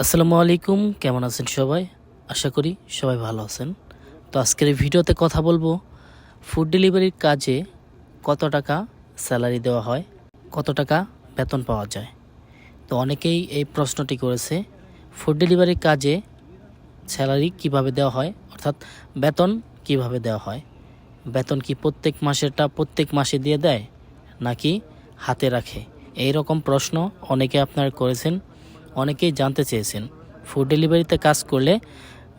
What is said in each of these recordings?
আসসালামু আলাইকুম, কেমন আছেন সবাই? আশা করি সবাই ভালো আছেন। তো আজকের ভিডিওতে কথা বলব ফুড ডেলিভারির কাজে কত টাকা স্যালারি দেওয়া হয়, কত টাকা বেতন পাওয়া যায়। তো অনেকেই এই প্রশ্নটি করেছে ফুড ডেলিভারির কাজে স্যালারি কীভাবে দেওয়া হয়, অর্থাৎ বেতন কীভাবে দেওয়া হয়? বেতন কি প্রত্যেক মাসেরটা প্রত্যেক মাসে দিয়ে দেয়, নাকি হাতে রাখে? এই রকম প্রশ্ন অনেকে আপনার করেছেন। অনেকেই জানতে চেয়েছেন। ফুড ডেলিভারিতে কাজ করলে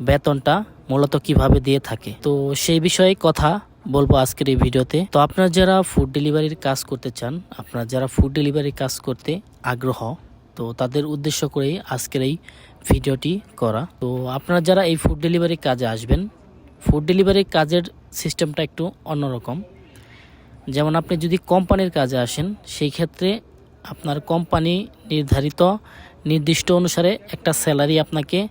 বেতনটা মূলত কীভাবে দিয়ে থাকে? তো সেই বিষয়ে কথা বলব আজকের এই ভিডিওতে। তো আপনারা যারা ফুড ডেলিভারির কাজ করতে চান, আপনারা যারা ফুড ডেলিভারির কাজ করতে আগ্রহ, তো তাদের উদ্দেশ্য করেই আজকের এই ভিডিওটি করা। তো আপনারা যারা এই ফুড ডেলিভারি কাজে আসবেন ফুড ডেলিভারির কাজের সিস্টেমটা একটু অন্যরকম। যেমন আপনি যদি কোম্পানির কাজে আসেন, সেই ক্ষেত্রে আপনার কোম্পানি নির্ধারিত নির্দিষ্ট অনুসারে একটা স্যালারি আপনাকে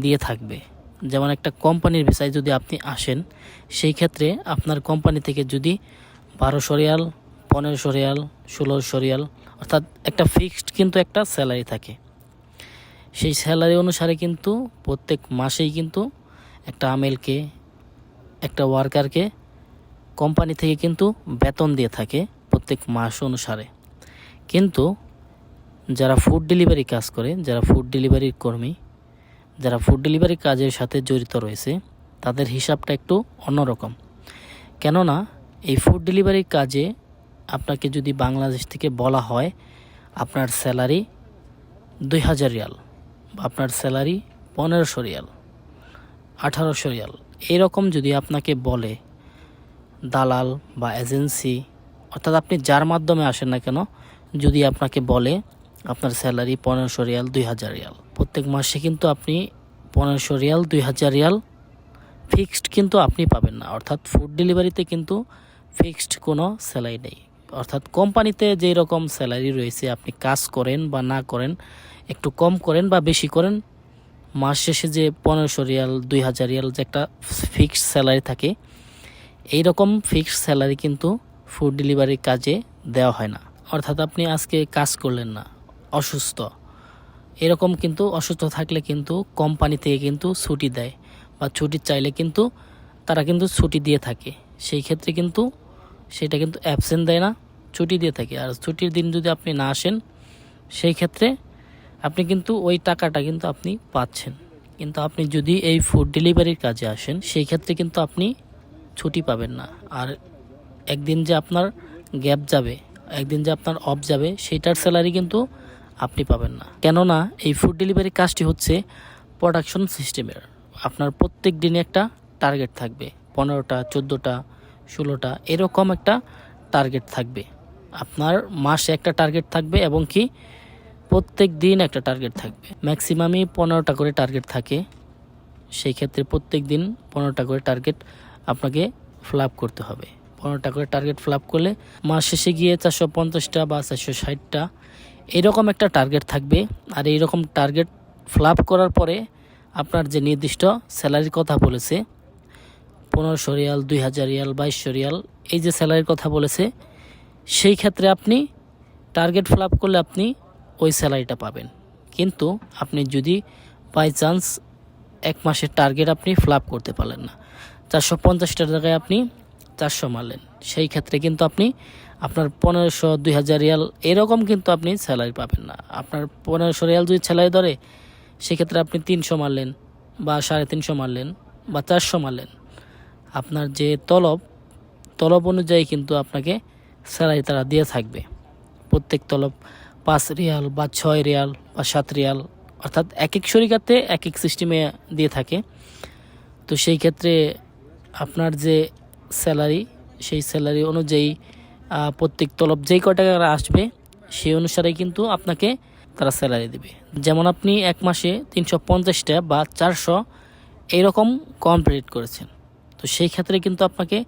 দিয়ে থাকবে। যেমন একটা কোম্পানির ভিসায় যদি আপনি আসেন, সেই ক্ষেত্রে আপনার কোম্পানি থেকে যদি বারোশো রিয়াল, পনেরোশো রিয়াল, ষোলোশো রিয়াল, অর্থাৎ একটা ফিক্সড কিন্তু একটা স্যালারি থাকে। সেই স্যালারি অনুসারে কিন্তু প্রত্যেক মাসেই কিন্তু একটা আমেলকে, একটা ওয়ার্কারকে কোম্পানি থেকে কিন্তু বেতন দিয়ে থাকে প্রত্যেক মাস অনুসারে। কিন্তু যারা ফুড ডেলিভারি কাজ করে, যারা ফুড ডেলিভারির কর্মী, যারা ফুড ডেলিভারি কাজের সাথে জড়িত রয়েছে, তাদের হিসাবটা একটু অন্যরকম। কেননা, এই ফুড ডেলিভারির কাজে আপনাকে যদি বাংলাদেশ থেকে বলা হয়, আপনার স্যালারি দুই হাজার রিয়াল বা আপনার স্যালারি পনেরোশো রিয়াল, আঠারোশো রিয়াল। এরকম যদি আপনাকে বলে, দালাল বা এজেন্সি অর্থাৎ আপনি যার মাধ্যমে আসেন না কেন, যদি আপনাকে বলে আপনার স্যালারি পনেরোশো রিয়াল, দুই হাজার রিয়াল। প্রত্যেক মাসে কিন্তু আপনি পনেরোশো রিয়াল, দুই হাজার রিয়াল ফিক্সড কিন্তু আপনি পাবেন না। অর্থাৎ ফুড ডেলিভারিতে কিন্তু ফিক্সড কোনো স্যালারি নেই। অর্থাৎ কোম্পানিতে যেই রকম স্যালারি রয়েছে, আপনি কাজ করেন বা না করেন, একটু কম করেন বা বেশি করেন, মাস শেষে যে পনেরোশো রিয়াল, দুই হাজার রিয়াল যে একটা ফিক্সড স্যালারি থাকে, এই রকম ফিক্সড স্যালারি কিন্তু ফুড ডেলিভারির কাজে দেওয়া হয় না। অর্থাৎ আপনি আজকে কাজ করলেন না অসুস্থ। এরকম কিন্তু অসুস্থ থাকলে কিন্তু কোম্পানি থেকে কিন্তু ছুটি দেয় বা ছুটি চাইলে কিন্তু তারা কিন্তু ছুটি দিয়ে থাকে। সেই ক্ষেত্রে কিন্তু সেটা কিন্তু অ্যাবসেন্ট দেয় না, ছুটি দিয়ে থাকে। আর ছুটির দিন যদি আপনি না আসেন, সেই ক্ষেত্রে আপনি কিন্তু ওই টাকাটা কিন্তু আপনি পাচ্ছেন। কিন্তু আপনি যদি এই ফুড ডেলিভারির কাজে আসেন, সেই ক্ষেত্রে কিন্তু আপনি ছুটি পাবেন না। আর একদিন যে আপনার গ্যাপ যাবে, একদিন যে আপনার অফ যাবে সেইটার স্যালারি কিন্তু আপনি পাবেন না। কেননা এই ফুড ডেলিভারি কাজটি হচ্ছে প্রোডাকশন সিস্টেমের আপনার প্রত্যেক দিনে একটা টার্গেট থাকবে। পনেরোটা, চোদ্দোটা, ষোলোটা, এরকম একটা টার্গেট থাকবে। আপনার মাসে একটা টার্গেট থাকবে এবং কি প্রত্যেক দিন একটা টার্গেট থাকবে। ম্যাক্সিমামই পনেরোটা করে টার্গেট থাকে। সেই ক্ষেত্রে প্রত্যেক দিন পনেরোটা করে টার্গেট আপনাকে ফ্লাপ করতে হবে। পনেরোটা করে টার্গেট ফ্লাপ করলে মাস শেষে গিয়ে চারশো পঞ্চাশটা বা চারশো ষাটটা এরকম একটা টার্গেট থাকবে। আর এইরকম টার্গেট ফ্লাপ করার পরে আপনার যে নির্দিষ্ট স্যালারির কথা বলেছে, পনেরোশো রিয়াল, দুই হাজার রিয়াল, বাইশশো রিয়াল, এই যে স্যালারির কথা বলেছে, সেই ক্ষেত্রে আপনি টার্গেট ফ্লাপ করলে আপনি ওই স্যালারিটা পাবেন। কিন্তু আপনি যদি বাই চান্স এক মাসের টার্গেট আপনি ফ্লাপ করতে পারলেন না। চারশো পঞ্চাশটার জায়গায় আপনি চারশো মারলেন। সেই ক্ষেত্রে কিন্তু আপনি আপনার পনেরোশো দুই হাজার রিয়াল এরকম কিন্তু আপনি স্যালারি পাবেন না। আপনার পনেরোশো রিয়াল যদি স্যালারি ধরে, সেক্ষেত্রে আপনি তিনশো মারলেন বা সাড়ে তিনশো মারলেন বা চারশো মারলেন। আপনার যে তলব তলব অনুযায়ী কিন্তু আপনাকে স্যালারি তারা দিয়ে থাকবে। প্রত্যেক তলব পাঁচ রিয়াল বা ছয় রিয়াল বা সাত রিয়াল, অর্থাৎ এক এক শরিকাতে এক এক সিস্টেমে দিয়ে থাকে। তো সেই ক্ষেত্রে আপনার যে স্যালারি সেই স্যালারি অনুযায়ী প্রত্যেক তলব যেই ক টাকা আসবে, সেই অনুসারে কিন্তু আপনাকে তারা স্যালারি দেবে। যেমন আপনি এক মাসে তিনশো পঞ্চাশটা বা চারশো এইরকম কমপ্লিট করেছেন। তো সেই ক্ষেত্রে কিন্তু আপনাকে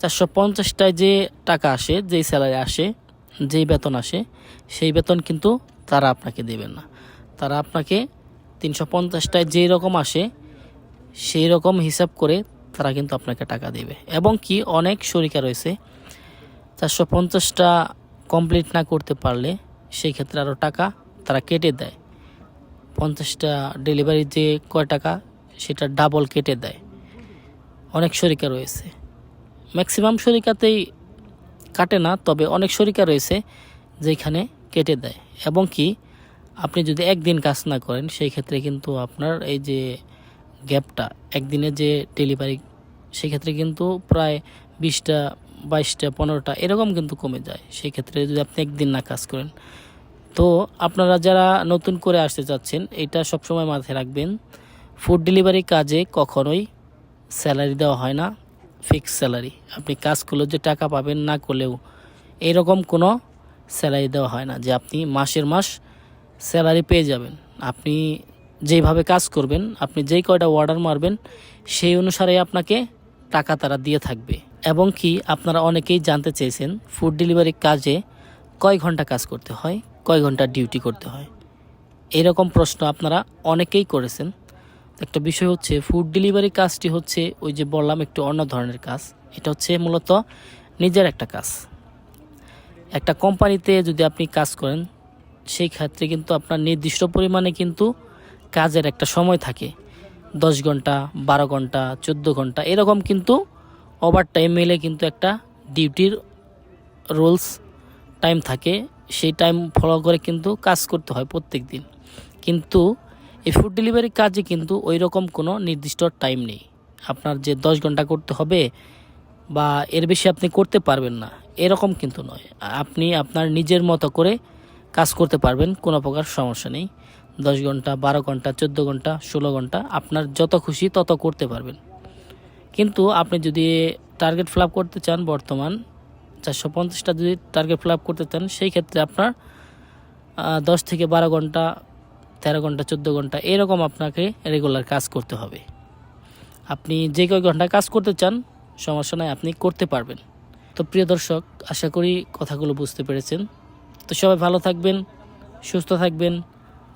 চারশো পঞ্চাশটায় যে টাকা আসে, যেই স্যালারি আসে, যেই বেতন আসে, সেই বেতন কিন্তু তারা আপনাকে দেবেন না। তারা আপনাকে তিনশো পঞ্চাশটায় যেই রকম আসে, সেই রকম হিসাব করে তারা কিন্তু আপনাকে টাকা দেবে। এবং কি অনেক শরিকা রয়েছে, চারশো পঞ্চাশটা কমপ্লিট না করতে পারলে সেই ক্ষেত্রে আরও টাকা তারা কেটে দেয়। পঞ্চাশটা ডেলিভারি যে কয় টাকা, সেটা ডাবল কেটে দেয়। অনেক শরিকা রয়েছে। ম্যাক্সিমাম শরিকাতেই কাটে না, তবে অনেক শরিকা রয়েছে যেখানে কেটে দেয়। এবং কি, আপনি যদি একদিন কাজ না করেন সেই ক্ষেত্রে কিন্তু আপনার এই যে গ্যাপটা একদিনে যে ডেলিভারি সেই ক্ষেত্রে কিন্তু প্রায় বিশটা, বাইশটা, পনেরোটা এরকম কিন্তু কমে যায়। সেই ক্ষেত্রে যদি আপনি একদিন না কাজ করেন। তো আপনারা যারা নতুন করে আসতে চাচ্ছেন, এটা সবসময় মাথায় রাখবেন। ফুড ডেলিভারি কাজে কখনোই স্যালারি দেওয়া হয় না ফিক্স স্যালারি আপনি কাজ করলেও যে টাকা পাবেন না করলেও এরকম কোনো স্যালারি দেওয়া হয় না যে আপনি মাসের মাস স্যালারি পেয়ে যাবেন। আপনি যেইভাবে কাজ করবেন, আপনি যেই কয়টা অর্ডার মারবেন, সেই অনুসারে আপনাকে টাকা তারা দিয়ে থাকবে। এবং কি আপনারা অনেকেই জানতে চেয়েছেন ফুড ডেলিভারি কাজে কয় ঘণ্টা কাজ করতে হয়, কয় ঘণ্টা ডিউটি করতে হয়। এরকম প্রশ্ন আপনারা অনেকেই করেছেন। একটা বিষয় হচ্ছে ফুড ডেলিভারি কাজটি হচ্ছে, ওই যে বললাম, একটু অন্য ধরনের কাজ। এটা হচ্ছে মূলত নিজের একটা কাজ। একটা কোম্পানিতে যদি আপনি কাজ করেন, সেই ক্ষেত্রে কিন্তু আপনার নির্দিষ্ট পরিমাণে কিন্তু কাজের একটা সময় থাকে। দশ ঘণ্টা, বারো ঘণ্টা, চোদ্দ ঘণ্টা, এরকম কিন্তু ওভার টাইম মিলে কিন্তু একটা ডিউটির রুলস টাইম থাকে। সেই টাইম ফলো করে কিন্তু কাজ করতে হয় প্রত্যেক দিন কিন্তু এই ফুড ডেলিভারি কাজে কিন্তু ওই রকম কোনো নির্দিষ্ট টাইম নেই। আপনার যে দশ ঘণ্টা করতে হবে বা এর বেশি আপনি করতে পারবেন না, এরকম কিন্তু নয়। আপনি আপনার নিজের মতো করে কাজ করতে পারবেন, কোনো প্রকার সমস্যা নেই। দশ ঘণ্টা, বারো ঘণ্টা, চোদ্দ ঘণ্টা, ষোলো ঘণ্টা আপনার যত খুশি তত করতে পারবেন। কিন্তু আপনি যদি টার্গেট ফিল করতে চান বর্তমান, চারশো পঞ্চাশটা যদি টার্গেট ফিল করতে চান, সেই ক্ষেত্রে আপনার দশ থেকে বারো ঘণ্টা, তেরো ঘণ্টা, চোদ্দ ঘণ্টা এরকম আপনাকে রেগুলার কাজ করতে হবে। আপনি যে কয় ঘণ্টা কাজ করতে চান, সমস্যা নয় আপনি করতে পারবেন। তো প্রিয় দর্শক, আশা করি কথাগুলো বুঝতে পেরেছেন। তো সবাই ভালো থাকবেন, সুস্থ থাকবেন।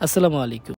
আসসালামু আলাইকুম।